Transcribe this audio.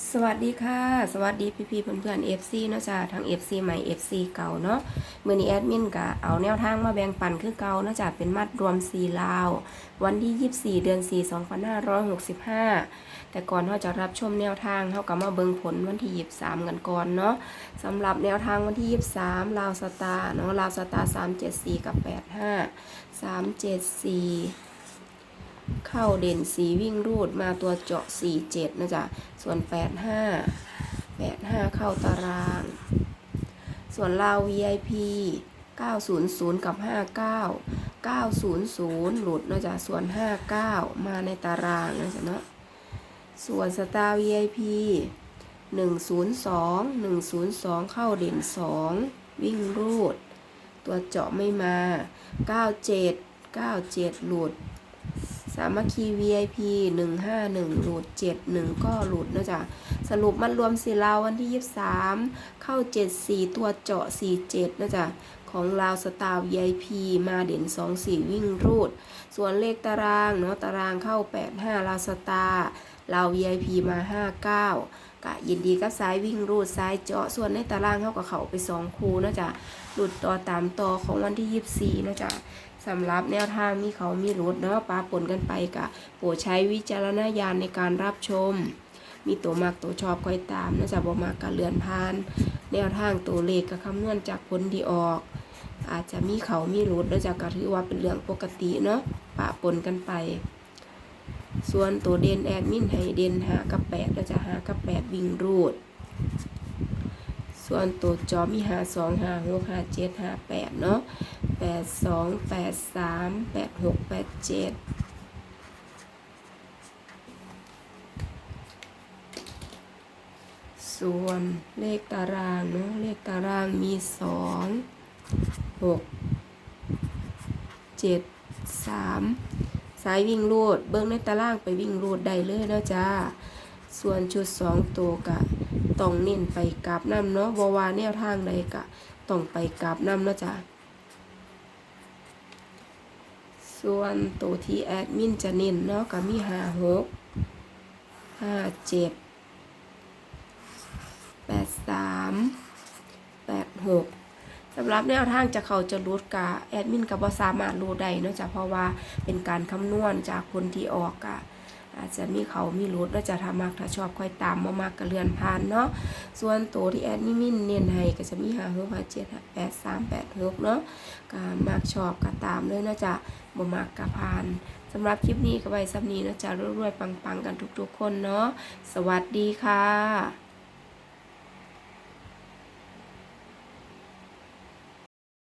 สวัสดีค่ะ สวัสดีพี่ๆเพื่อนๆ FC เนาะจ้ะทั้ง FC ใหม่ FC เก่าเนาะมื้อนี้แอดมินก็เอาแนวทางมาแบ่งปันคือเก่าเนาะจ้ะเป็นมัดรวม4ลาว วันที่ 24 เดือน 4 2565 แต่ก่อนเราจะรับชมแนวทางเราก็มาเบิ่งผลวันที่ 23 กันก่อนเนาะสำหรับแนวทางวันที่ 23 ลาวสตาร์เนาะลาวสตาร์374 กับ 85 374 เข้าเด่นสีวิ่งรูดมาตัวเจาะ 47 นะจ๊ะ ส่วน 85 85 เข้าตาราง ส่วนลาว VIP 900 กับ 59 900 หลุดนะจ๊ะ ส่วน 59 มาในตารางนะจ๊ะเนาะ ส่วนสตาร์ VIP 102 102 เข้าเด่น 2 วิ่งรูด ตัวเจาะไม่มา 97 97 หลุดามัคคี VIP 151หลุด71 ก็หลุดนะจ๊ะ สรุปมันรวมสีลาววันที่ 23 เข้า 74 ตัวเจาะ 47 นะจ๊ะ ของลาวสตาร์ VIP มาเด่น 24 วิ่งรูด ส่วนเลขตารางเนาะตารางเข้า 85 ลาวสตาร์ลาว VIP มา 59กะยินดีกับซ้ายวิ่งรูดซ้ายเจาะส่วนในตารางเขากับเขาไป 2 คูนะจ๊ะหลุดต่อตามต่อของวันที่ 24 นะจ๊ะ สำหรับแนวทางมีเขามีรุดเนาะปาปนกันไปกะโปรดใช้วิจารณญาณในการรับชม มีตัวมากตัวชอบคอยตามนะจ๊ะบ่มากกะเลือนพาน แนวทางตัวเลขก็คำนวณจากผลที่ออก อาจจะมีเขามีรุดแล้วจะก็ถือว่าเป็นเรื่องปกติเนาะปะปนกันไป ส่วนตัวเด่นแอดมินให้เด่นหากับแปดแล้วจะหากับแปดวิ่งรูด ส่วนตัวจอมีหาสองหาหกหาเจ็ดหาแปดเนาะแปดสองแปดสามแปดหกแปดเจ็ดส่วนเลขตารางเนาะเลขตารางมีสองหกเจ็ดสามสายวิ่งรูดเบิ้งในตารางไปวิ่งรูดได้เลยเนาะจ้า ส่วนชุดสองตัวกะต้องเน้นไปกราบน้ำเนาะบว่าแนวทางใดกะต้องไปกราบน้ำเนาะจ้าส่วนตัวที่แอดมินจะเน้นเนาะก็มีห้าหกห้าเจ็ดแปดสามแปดหกสำหรับแนวทางจะเขาจะรูดกะแอดมินก็บ่สามารถรู้ได้เนาะจ้ะเพราะว่าเป็นการคำนวณจากคนที่ออกกะ อาจจะมีเขามีรูดแล้วจะทำมากถ้าชอบค่อยตามมามากกระเลือนผ่านเนาะส่วนตัวที่แอดมินเน้นให้ก็จะมีห้าหกหาเจ็ดหาแปดสามแปดหกเนาะก็มากชอบก็ตามเลยเนาะจ้ะบ่มากกระพานสำหรับคลิปนี้ก็ไว้ซ้ำนี้นะจ๊ะรวยๆปังๆกันทุกๆคนเนาะสวัสดีค่ะ